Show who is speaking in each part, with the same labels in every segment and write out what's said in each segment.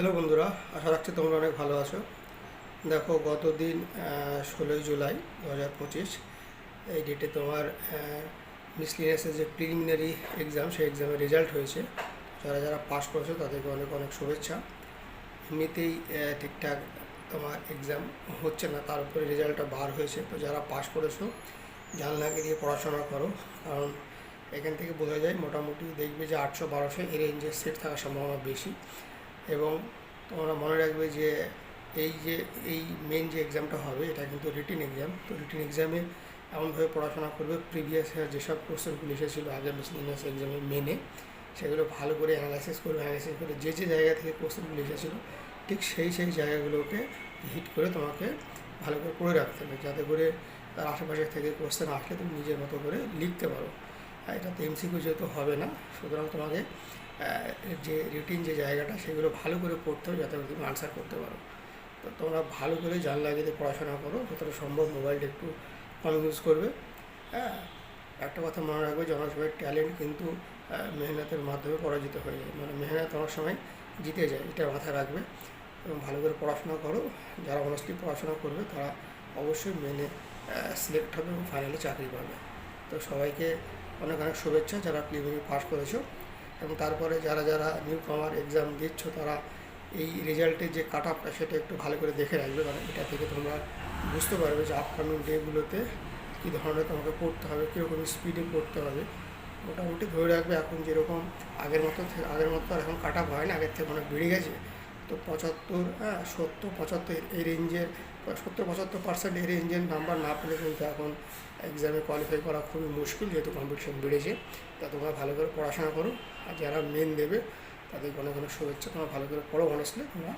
Speaker 1: Hello বন্ধুরা, আশা রাখছি তোমরা অনেক ভালো আছো। দেখো গত দিন ষোলোই জুলাই দু হাজার পঁচিশ, এই ডেটে তোমার মিসলিনিয়াসের যে প্রিলিমিনারি এক্সাম সেই এক্সামের রেজাল্ট হয়েছে। যারা যারা পাস করেছ, তাদেরকে অনেক অনেক শুভেচ্ছা। এমনিতেই ঠিকঠাক তোমার এক্সাম হচ্ছে না, তার উপরে রেজাল্টটা বার হয়েছে। তো যারা পাস করেছ, জানলাকে দিয়ে পড়াশোনা করো, কারণ এখান থেকে বোঝা যায়, মোটামুটি দেখবে যে আটশো বারোশো এই রেঞ্জের সেট থাকার সম্ভাবনা বেশি। এবং তোমরা মনে রাখবে যে এই যে, এই মেন যে এক্সামটা হবে, এটা কিন্তু রিটিন এক্সাম তো রিটিন এক্সামে এমনভাবে পড়াশোনা করবে প্রিভিয়াস ইয়ার যেসব কোশ্চেনগুলো এসেছিল, আগের মিসলিনিয়াস এক্সামে মেনে সেগুলো ভালো করে অ্যানালাইসিস করবে অ্যানালাইসিস করে যে যে জায়গা থেকে কোশ্চেনগুলো এসেছিল, ঠিক সেই সেই জায়গাগুলোকে হিট করে তোমাকে ভালো করে পড়ে রাখতে হবে, যাতে করে তার আশেপাশে থেকে কোশ্চেন আসলে তুমি নিজের মতো করে লিখতে পারো। এটা তো এমসিকিউ যেহেতু হবে না, সুতরাং তোমাকে যে রুটিন যে জায়গাটা, সেগুলো ভালো করে পড়তে হবে যাতে তুমি আনসার করতে পারো। তো তোমরা ভালো করে জান লাগিয়ে পড়াশোনা করো, যতটা সম্ভব মোবাইলটা একটু কম ইউজ করবে। হ্যাঁ একটা কথা মনে রাখবে যে অনেক সময় ট্যালেন্ট কিন্তু মেহনতের মাধ্যমে পরাজিত হয়ে যায়। মানে মেহনত অনেক সময় জিতে যায়, এটা মাথায় রাখবে। এবং ভালো করে পড়াশোনা করো, যারা অনেস্টলি পড়াশোনা করবে, তারা অবশ্যই মেনে সিলেক্ট হবে এবং ফাইনালে চাকরি পাবে। তো সবাইকে অনেক অনেক শুভেচ্ছা যারা প্রিলিমিনারি পাস করেছ এবং তারপরে যারা যারা নিউ কামার এক্সাম দিচ্ছ তারা এই রেজাল্টের যে কাট আপটা সেটা একটু ভালো করে দেখে রাখবে কারণ এটা থেকে তোমরা বুঝতে পারবে যে আপকামিং ডেগুলোতে কী ধরনের তোমাকে পড়তে হবে, কীরকম স্পিডে পড়তে হবে। মোটামুটি ধরে রাখবে এখন যেরকম আগের মতো আগের মতো আর এখন কাট আপ হয় না আগের থেকে অনেক বেড়ে গেছে। তো পঁচাত্তর হ্যাঁ সত্তর, পঁচাত্তর এই রেঞ্জের সত্তর, পঁচাত্তর পার্সেন্ট এই রেঞ্জের নাম্বার না পেলে কিন্তু এখন এক্সামে কোয়ালিফাই করা খুবই মুশকিল যেহেতু কম্পিটিশন বেড়েছে। তা তোমরা ভালো করে পড়াশোনা করো। আর যারা মেন দেবে, তাদের অনেক অনেক শুভেচ্ছা। তোমরা ভালো করে পড়ো অনেস্টলি তোমরা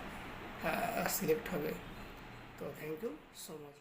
Speaker 1: সিলেক্ট হবে। তো থ্যাংক ইউ সো মাচ